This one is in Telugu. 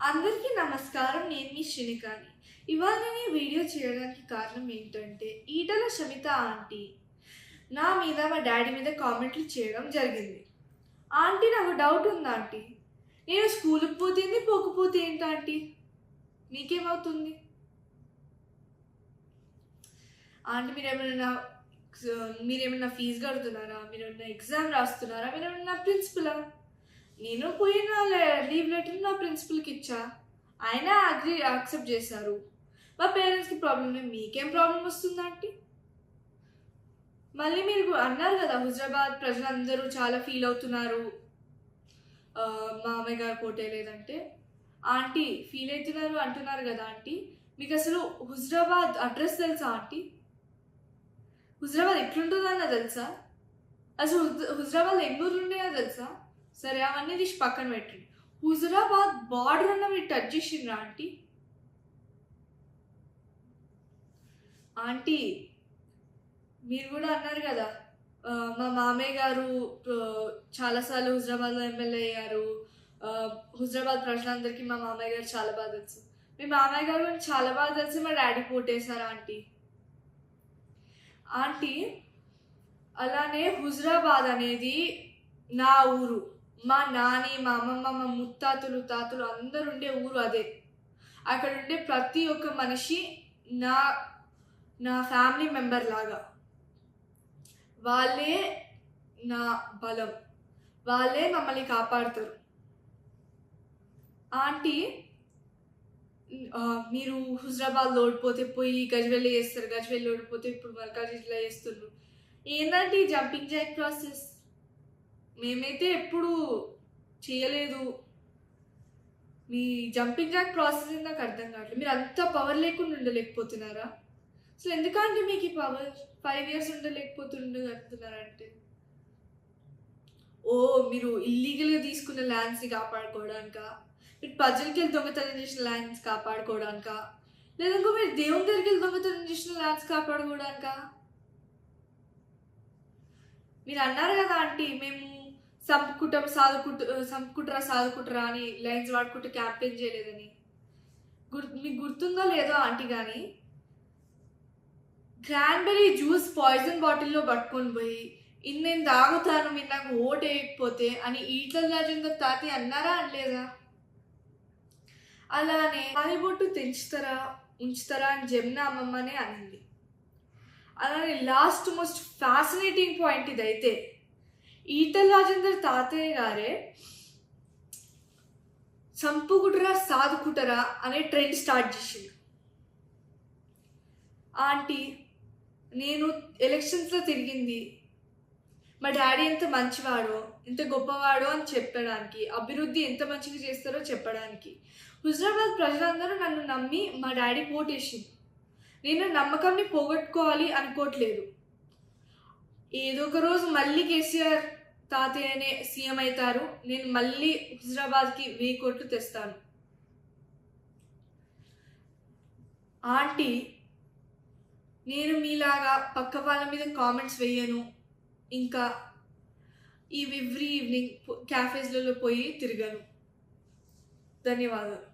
అందరికీ నమస్కారం నేను మీ శ్రీనికాని. ఇవాళ నేను ఈ వీడియో చేయడానికి కారణం ఏంటంటే ఈటల షమిత ఆంటీ. నా మీద మా డాడీ మీద కామెంట్లు చేయడం జరిగింది. ఆంటీ నాకు డౌట్ ఉంది ఆంటీ. నేను స్కూల్కి పోతుంది పోకపోతే ఏంటి ఆంటీ? మీకేమవుతుంది ఆంటీ మీరు ఏమైనా మీరేమైనా ఫీజు కడుతున్నారా? మీరు ఎగ్జామ్ రాస్తున్నారా? మీరు ప్రిన్సిపలా? నేను పోయిన లీవ్ లెటర్ నా ప్రిన్సిపల్కి ఇచ్చా. ఆయన అగ్రి యాక్సెప్ట్ చేశారు. మా పేరెంట్స్కి ప్రాబ్లం లేదు. మీకేం ప్రాబ్లం వస్తుందా ఆంటీ? మళ్ళీ మీరు అన్నారు కదా హుజరాబాద్ ప్రజలందరూ చాలా ఫీల్ అవుతున్నారు. మామయ్య గారు పోటే లేదంటే. ఆంటీ ఫీల్ అవుతున్నారు అంటున్నారు కదా ఆంటీ. మీకు అసలు హుజరాబాద్ అడ్రస్ తెలుసా ఆంటీ? హుజరాబాద్ ఎట్లుంటుందన్న తెలుసా? అసలు హుజ్- హుజరాబాద్ ఎన్నూరు ఊర్లు ఉన్నాయో తెలుసా? సరే అవన్నీ తీసి పక్కన పెట్టండి. హుజరాబాద్ బార్డర్ అన్న మీరు టచ్ చేసిండ్రా ఆంటీ? ఆంటీ మీరు కూడా అన్నారు కదా మా మామయ్య గారు చాలాసార్లు హుజరాబాద్లో ఎమ్మెల్యే అయ్యారు. హుజరాబాద్ ప్రజలందరికీ మా మామయ్య గారు చాలా బాగా తెలుసు. మీ మామయ్య గారు చాలా బాగా తెలిసి మా డాడీ పోటేశారు ఆంటీ. ఆంటీ అలానే హుజరాబాద్ అనేది నా ఊరు. మా నాని మా అమ్మమ్మ మా ముత్తాతలు తాతలు అందరు ఉండే ఊరు అదే. అక్కడ ఉండే ప్రతి ఒక్క మనిషి నా నా ఫ్యామిలీ మెంబర్ లాగా. వాళ్ళే నా బలం. వాళ్ళే మమ్మల్ని కాపాడుతారు. ఆంటీ మీరు హుజరాబాద్ ఓడిపోతే పోయి గజ్వెల్లి చేస్తారు గజ్వెల్లి ఓడిపోతే ఇప్పుడు మల్కాజిలో చేస్తున్నారు ఏంటంటే జంపింగ్ జాక్ ప్రాసెస్ మేమైతే ఎప్పుడు చేయలేదు. మీ జంపింగ్ జాక్ ప్రాసెస్ నాకు అర్థం కావట్లేదు. మీరు అంత పవర్ లేకుండా ఉండలేకపోతున్నారా? అసలు ఎందుకంటే మీకు ఈ పవర్ ఫైవ్ ఇయర్స్ ఉండలేకపోతుండగలుగుతున్నారంటే ఓ మీరు ఇల్లీగల్గా తీసుకున్న ల్యాండ్స్ని కాపాడుకోవడానిక? మీరు ప్రజలకి వెళ్ళి దొంగతనం చేసిన ల్యాండ్స్ కాపాడుకోవడానిక? లేదంటే మీరు దేవుని దగ్గరికి వెళ్ళి దొంగతనం చేసిన ల్యాండ్స్ కాపాడుకోవడానిక? మీరు అన్నారు కదా ఆంటీ మేము సంపుకుంటాం సాదుకుంటు సంపుకుంటారా సాదుకుంటారా అని లైన్స్ వాడుకుంటూ క్యాంపెయిన్ చేయలేదని. గుర్తు మీకు గుర్తుందో లేదో ఆంటీ కానీ క్రాన్బెరీ జ్యూస్ పాయిజన్ బాటిల్లో పట్టుకొని పోయి ఇది నేను తాగుతాను మీరు నాకు ఓట్ వేయకపోతే అని ఈట్ల రాజేందర్ తాతి అన్నారా అనలేదా? అలానే బొట్టు తెంచుతారా ఉంచుతారా అని జమున అమ్మమ్మనే అనింది. అలానే లాస్ట్ మోస్ట్ ఫ్యాసినేటింగ్ పాయింట్ ఇదైతే ఈటల్ రాజేందర్ తాతయ్య గారే చంపుకుటరా సాదుకుటరా అనే ట్రెండ్ స్టార్ట్ చేసింది ఆంటీ నేను ఎలక్షన్స్లో తిరిగింది మా డాడీ ఎంత మంచివాడో ఎంత గొప్పవాడో అని చెప్పడానికి అభివృద్ధి ఎంత మంచిగా చేస్తారో చెప్పడానికి హుజరాబాద్ ప్రజలందరూ నన్ను నమ్మి మా డాడీ ఓటేసింది నేను నమ్మకాన్ని పోగొట్టుకోవాలి అనుకోవట్లేదు ఏదో ఒక రోజు మళ్ళీ కేసీఆర్ తాతయ్యనే సీఎం అవుతారు. నేను మళ్ళీ హుజరాబాద్కి వెయ్యి కోట్లు తెస్తాను. ఆంటీ నేను మీలాగా పక్క వాళ్ళ మీద కామెంట్స్ వేయను. ఇంకా ఈ ఎవ్రీ ఈవినింగ్ క్యాఫేస్లలో పోయి తిరగను. ధన్యవాదాలు.